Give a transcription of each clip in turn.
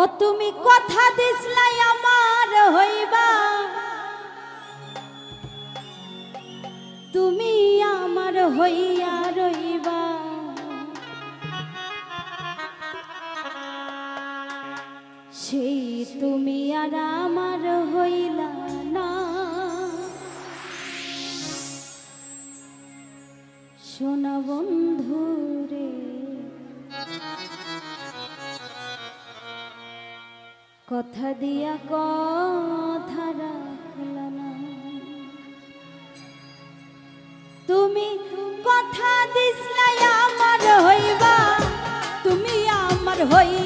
ও তুমি কথা দিসলাই আমার হইবা। তুমি আমার হইয়া রইবা। সেই তুমি আর আমার হইলা কথা দিয়া কথা রাখল না। তুমি কথা দিসলাই আমার হইবা তুমি আমার হইয়া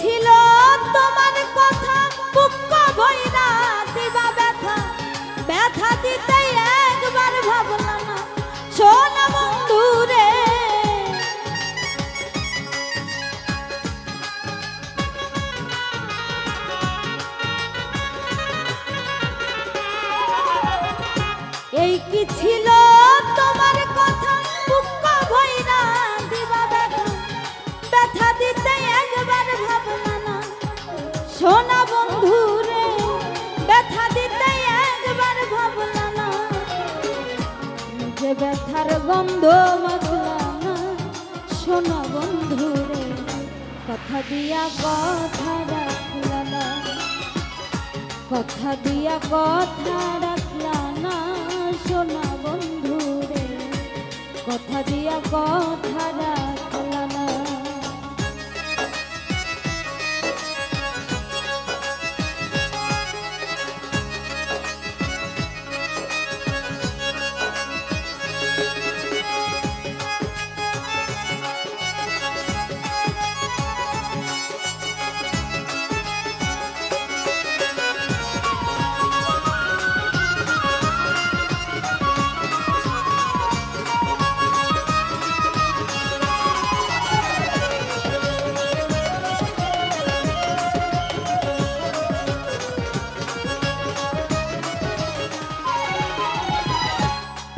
ছিল সোনা বন্ধু রে ব্যথা দিতে একবার ভাবলা না। যে ব্যথার গন্ধ মাখলা না। সোনা বন্ধু রে কথা দিয়া কথা রাখলা না। কথা দিয়া কথা রাখলা না। সোনা বন্ধু রে কথা দিয়া কথা রাখলা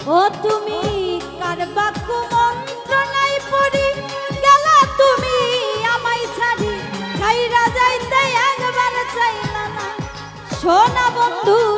ও তুমি কার বাক্য মন্ত্রণাই পড়ি? গেলা তুমি আমায় ছাড়ি। ছাইরা যাইতে একবার চাইলা না। সোনা বন্ধু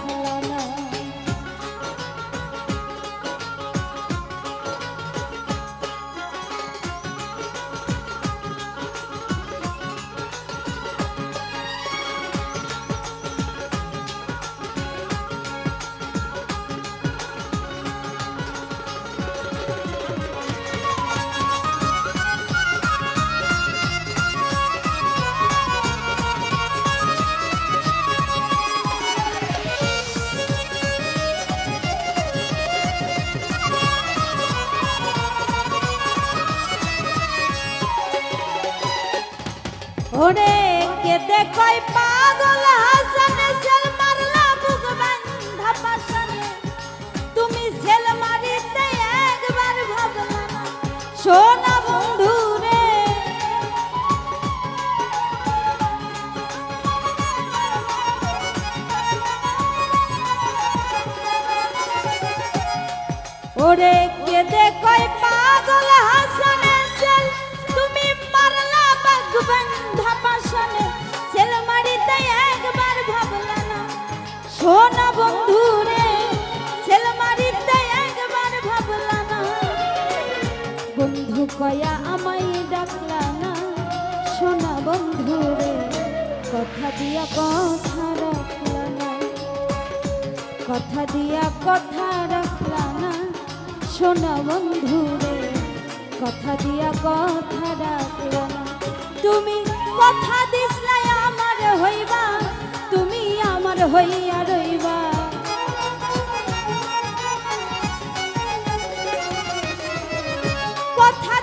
দেখই পাগল হাসানে সেল মারলা বুক বান্ধা পাশানে। তুমি সেল মারিতে একবার ভাবলা না সোনা বন্ধু রে। ওরে আমায় ডাকলা না। সোনা বন্ধু রে, কথা দিয়া কথা রাখলা না। কথা দিয়া কথা রাখলা না। সোনা বন্ধু রে, কথা দিয়া কথা রাখলা না। তুমি কথা দিসলাই আমার হইবা, তুমি আমার হইয়া রইবা। কথা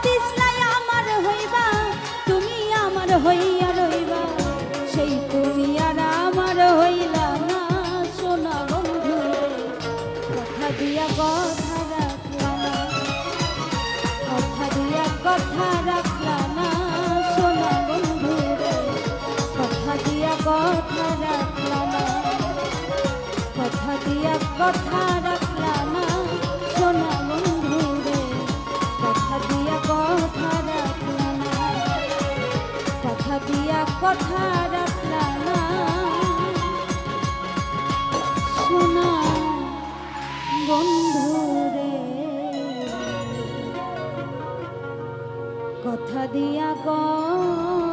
বন্ধু রে। কথা দিয়া কথা